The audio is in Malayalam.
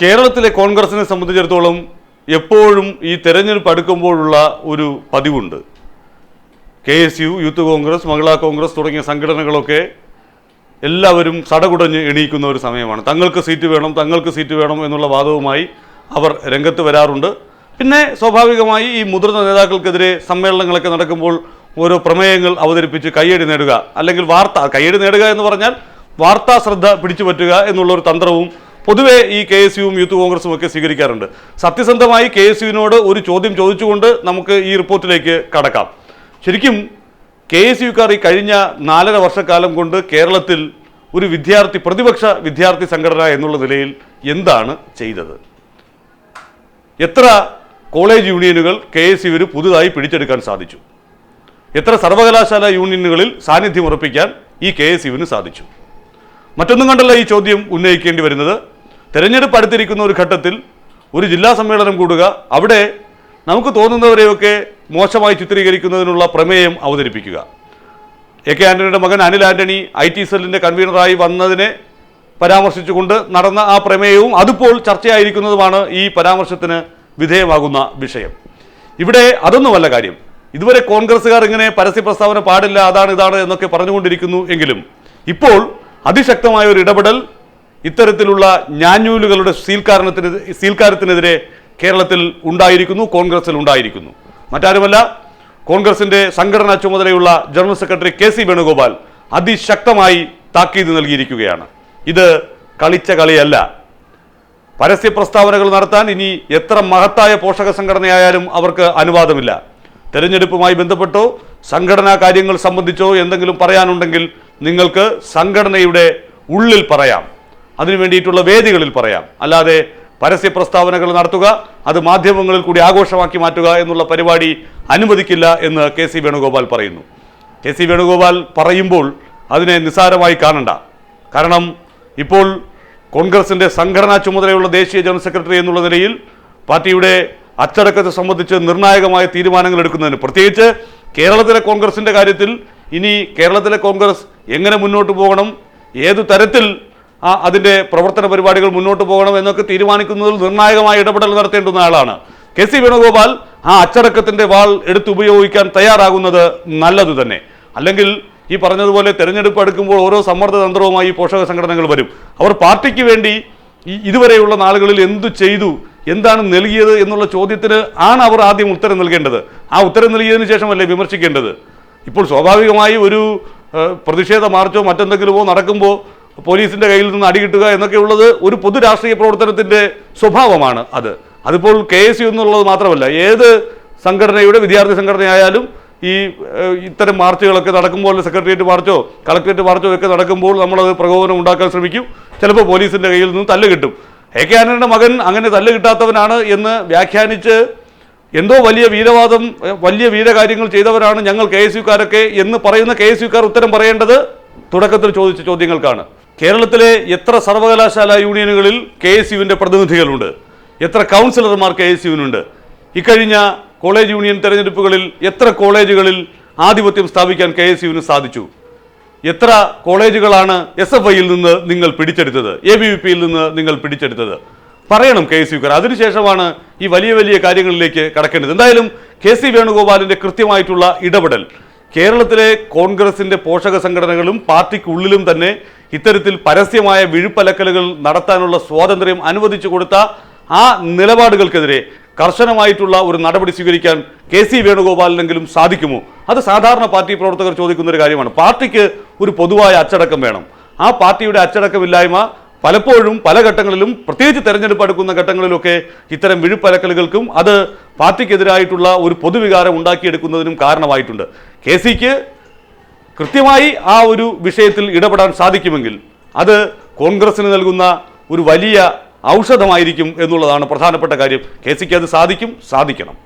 കേരളത്തിലെ കോൺഗ്രസിനെ സംബന്ധിച്ചിടത്തോളം എപ്പോഴും ഈ തെരഞ്ഞെടുപ്പ് അടുക്കുമ്പോഴുള്ള ഒരു പതിവുണ്ട്. K S U Youth Congress Mahila Congress തുടങ്ങിയ സംഘടനകളൊക്കെ എല്ലാവരും സടകുടഞ്ഞ് എണീക്കുന്ന ഒരു സമയമാണ്. തങ്ങൾക്ക് സീറ്റ് വേണം തങ്ങൾക്ക് സീറ്റ് വേണം എന്നുള്ള വാദവുമായി അവർ രംഗത്ത് വരാറുണ്ട്. പിന്നെ സ്വാഭാവികമായി ഈ മുതിർന്ന നേതാക്കൾക്കെതിരെ സമ്മേളനങ്ങളൊക്കെ നടക്കുമ്പോൾ ഓരോ പ്രമേയങ്ങൾ അവതരിപ്പിച്ച് കയ്യടി നേടുക അല്ലെങ്കിൽ വാർത്ത കയ്യടി നേടുക എന്ന് പറഞ്ഞാൽ വാർത്താ ശ്രദ്ധ പിടിച്ചു പറ്റുക എന്നുള്ള ഒരു തന്ത്രവും പൊതുവെ ഈ കെ എസ് യുവും യൂത്ത് കോൺഗ്രസും ഒക്കെ സ്വീകരിക്കാറുണ്ട്. സത്യസന്ധമായി കെ എസ് യുവിനോട് ഒരു ചോദ്യം ചോദിച്ചുകൊണ്ട് നമുക്ക് ഈ റിപ്പോർട്ടിലേക്ക് കടക്കാം. ശരിക്കും കെ എസ് യുക്കാർ ഈ കഴിഞ്ഞ നാലര വർഷക്കാലം കൊണ്ട് കേരളത്തിൽ ഒരു വിദ്യാർത്ഥി പ്രതിപക്ഷ വിദ്യാർത്ഥി സംഘടന എന്നുള്ള നിലയിൽ എന്താണ് ചെയ്തത്? എത്ര കോളേജ് യൂണിയനുകൾ കെ എസ് യുവിന് പുതുതായി പിടിച്ചെടുക്കാൻ സാധിച്ചു? എത്ര സർവകലാശാല യൂണിയനുകളിൽ സാന്നിധ്യം ഉറപ്പിക്കാൻ ഈ കെ എസ് യുവിന് സാധിച്ചു? മറ്റൊന്നും കണ്ടല്ല ഈ ചോദ്യം ഉന്നയിക്കേണ്ടി വരുന്നത്. തെരഞ്ഞെടുപ്പ് അടുത്തിരിക്കുന്ന ഒരു ഘട്ടത്തിൽ ഒരു ജില്ലാ സമ്മേളനം കൂടുക അവിടെ നമുക്ക് തോന്നുന്നവരെയൊക്കെ മോശമായി ചിത്രീകരിക്കുന്നതിനുള്ള പ്രമേയം അവതരിപ്പിക്കുക. എ കെ ആന്റണിയുടെ മകൻ അനിൽ ആന്റണി ഐ ടി സെല്ലിന്റെ കൺവീനറായി വന്നതിനെ പരാമർശിച്ചുകൊണ്ട് നടന്ന ആ പ്രമേയവും അതിപ്പോൾ ചർച്ചയായിരിക്കുന്നതുമാണ് ഈ പരാമർശത്തിന് വിധേയമാകുന്ന വിഷയം. ഇവിടെ അതൊന്നുമല്ല കാര്യം. ഇതുവരെ കോൺഗ്രസ്സുകാർ ഇങ്ങനെ പരസ്യ പ്രസ്താവന പാടില്ല അതാണ് ഇതാണ് എന്നൊക്കെ പറഞ്ഞുകൊണ്ടിരിക്കുന്നു എങ്കിലും ഇപ്പോൾ അതിശക്തമായ ഒരു ഇടപെടൽ ഇത്തരത്തിലുള്ള ഞാഞ്ഞൂലുകളുടെ സീൽക്കാരണത്തിന് സീൽക്കാരത്തിനെതിരെ കേരളത്തിൽ ഉണ്ടായിരിക്കുന്നു കോൺഗ്രസിൽ ഉണ്ടായിരിക്കുന്നു. മറ്റാരുമല്ല കോൺഗ്രസിന്റെ സംഘടനാ ചുമതലയുള്ള ജനറൽ സെക്രട്ടറി കെ സി വേണുഗോപാൽ അതിശക്തമായി താക്കീത് നൽകിയിരിക്കുകയാണ്. ഇത് കളിച്ച കളിയല്ല. പരസ്യ പ്രസ്താവനകൾ നടത്താൻ ഇനി എത്ര മഹത്തായ പോഷക സംഘടനയായാലും അവർക്ക് അനുവാദമില്ല. തെരഞ്ഞെടുപ്പുമായി ബന്ധപ്പെട്ടോ സംഘടനാ കാര്യങ്ങൾ സംബന്ധിച്ചോ എന്തെങ്കിലും പറയാനുണ്ടെങ്കിൽ നിങ്ങൾക്ക് സംഘടനയുടെ ഉള്ളിൽ പറയാം. അതിനു വേണ്ടിയിട്ടുള്ള വേദികളിൽ പറയാം. അല്ലാതെ പരസ്യ പ്രസ്താവനകൾ നടത്തുക അത് മാധ്യമങ്ങളിൽ കൂടി ആഘോഷമാക്കി മാറ്റുക എന്നുള്ള പരിപാടി അനുവദിക്കില്ല എന്ന് കെ സി വേണുഗോപാൽ പറയുന്നു. കെ സി വേണുഗോപാൽ പറയുമ്പോൾ അതിനെ നിസ്സാരമായി കാണണ്ട. കാരണം ഇപ്പോൾ കോൺഗ്രസിന്റെ സംഘടനാ ചുമതലയുള്ള ദേശീയ ജനറൽ സെക്രട്ടറി എന്നുള്ള നിലയിൽ പാർട്ടിയുടെ അച്ചടക്കത്തെ സംബന്ധിച്ച് നിർണായകമായ തീരുമാനങ്ങൾ എടുക്കുന്നതിന് പ്രത്യേകിച്ച് കേരളത്തിലെ കോൺഗ്രസിന്റെ കാര്യത്തിൽ ഇനി കേരളത്തിലെ കോൺഗ്രസ് എങ്ങനെ മുന്നോട്ട് പോകണം ഏതു തരത്തിൽ ആ അതിന്റെ പ്രവർത്തന പരിപാടികൾ മുന്നോട്ട് പോകണം എന്നൊക്കെ തീരുമാനിക്കുന്നതിൽ നിർണായകമായ ഇടപെടൽ നടത്തേണ്ടുന്ന ആളാണ്. കെ സി വേണുഗോപാൽ ആ അച്ചടക്കത്തിന്റെ വാൾ എടുത്തുപയോഗിക്കാൻ തയ്യാറാകുന്നത് നല്ലത് തന്നെ. അല്ലെങ്കിൽ ഈ പറഞ്ഞതുപോലെ തെരഞ്ഞെടുപ്പ് അടുക്കുമ്പോൾ ഓരോ സമ്മർദ്ദ തന്ത്രവുമായി പോഷക സംഘടനകൾ വരും. അവർ പാർട്ടിക്ക് വേണ്ടി ഇതുവരെയുള്ള നാളുകളിൽ എന്തു ചെയ്തു എന്താണ് നൽകിയത് എന്നുള്ള ചോദ്യത്തിന് ആണ് അവർ ആദ്യം ഉത്തരം നൽകേണ്ടത്. ആ ഉത്തരം നൽകിയതിനു ശേഷമല്ലേ വിമർശിക്കേണ്ടത്? ഇപ്പോൾ സ്വാഭാവികമായി ഒരു പ്രതിഷേധ മാർച്ചോ മറ്റെന്തെങ്കിലുമോ നടക്കുമ്പോൾ പോലീസിന്റെ കയ്യിൽ നിന്ന് അടി കിട്ടുക എന്നൊക്കെ ഉള്ളത് ഒരു പൊതു രാഷ്ട്രീയ പ്രവർത്തനത്തിന്റെ സ്വഭാവമാണ് അത്. അതിപ്പോൾ കെ എസ് യു എന്നുള്ളത് മാത്രമല്ല ഏത് സംഘടനയുടെ വിദ്യാർത്ഥി സംഘടനയായാലും ഈ ഇത്തരം മാർച്ചുകളൊക്കെ നടക്കുമ്പോൾ സെക്രട്ടേറിയറ്റ് മാർച്ചോ കളക്ടറേറ്റ് മാർച്ചോ ഒക്കെ നടക്കുമ്പോൾ നമ്മളത് പ്രകോപനം ഉണ്ടാക്കാൻ ശ്രമിക്കും. ചിലപ്പോൾ പോലീസിന്റെ കയ്യിൽ നിന്ന് തല്ല് കിട്ടും. എ കെ ആന്റണിയുടെ മകൻ അങ്ങനെ തല്ല് കിട്ടാത്തവനാണ് എന്ന് വ്യാഖ്യാനിച്ച് എന്തോ വലിയ വീരവാദം വലിയ വീരകാര്യങ്ങൾ ചെയ്തവരാണ് ഞങ്ങൾ കെ എസ് യുക്കാരൊക്കെ എന്ന് പറയുന്ന കെ എസ് യുക്കാർ ഉത്തരം പറയേണ്ടത് തുടക്കത്തിൽ ചോദിച്ച ചോദ്യങ്ങൾക്കാണ്. കേരളത്തിലെ എത്ര സർവകലാശാല യൂണിയനുകളിൽ കെ എസ് യുവിന്റെ പ്രതിനിധികളുണ്ട്? എത്ര കൗൺസിലർമാർ കെ എസ് യുവിനുണ്ട്? ഇക്കഴിഞ്ഞ കോളേജ് യൂണിയൻ തെരഞ്ഞെടുപ്പുകളിൽ എത്ര കോളേജുകളിൽ ആധിപത്യം സ്ഥാപിക്കാൻ കെ എസ് യുവിന് സാധിച്ചു? എത്ര കോളേജുകളാണ് എസ് എഫ് ഐയിൽ നിന്ന് നിങ്ങൾ പിടിച്ചെടുത്തത്? എ ബി വി പിയിൽ നിന്ന് നിങ്ങൾ പിടിച്ചെടുത്തത്? പറയണം കെ എസ് യുക്കാർ. അതിനുശേഷമാണ് ഈ വലിയ വലിയ കാര്യങ്ങളിലേക്ക് കടക്കേണ്ടത്. എന്തായാലും കെ സി വേണുഗോപാലിന്റെ കൃത്യമായിട്ടുള്ള ഇടപെടൽ കേരളത്തിലെ കോൺഗ്രസിന്റെ പോഷക സംഘടനകളും പാർട്ടിക്കുള്ളിലും തന്നെ ഇത്തരത്തിൽ പരസ്യമായ വിഴുപ്പലക്കലുകൾ നടത്താനുള്ള സ്വാതന്ത്ര്യം അനുവദിച്ചു കൊടുത്ത ആ നിലപാടുകൾക്കെതിരെ കർശനമായിട്ടുള്ള ഒരു നടപടി സ്വീകരിക്കാൻ കെ സി വേണുഗോപാലിനെങ്കിലും സാധിക്കുമോ? അത് സാധാരണ പാർട്ടി പ്രവർത്തകർ ചോദിക്കുന്ന ഒരു കാര്യമാണ്. പാർട്ടിക്ക് ഒരു പൊതുവായ അച്ചടക്കം വേണം. ആ പാർട്ടിയുടെ അച്ചടക്കമില്ലായ്മ പലപ്പോഴും പല ഘട്ടങ്ങളിലും പ്രത്യേകിച്ച് തെരഞ്ഞെടുപ്പ് അടുക്കുന്ന ഘട്ടങ്ങളിലൊക്കെ ഇത്തരം വിഴുപ്പലക്കലുകൾക്കും അത് പാർട്ടിക്കെതിരായിട്ടുള്ള ഒരു പൊതുവികാരം ഉണ്ടാക്കിയെടുക്കുന്നതിനും കാരണമായിട്ടുണ്ട്. കെ സിക്ക് കൃത്യമായി ആ ഒരു വിഷയത്തിൽ ഇടപെടാൻ സാധിക്കുമെങ്കിൽ അത് കോൺഗ്രസിന് നൽകുന്ന ഒരു വലിയ ഔഷധമായിരിക്കും എന്നുള്ളതാണ് പ്രധാനപ്പെട്ട കാര്യം. കെ സിക്ക് അത് സാധിക്കും സാധിക്കണം.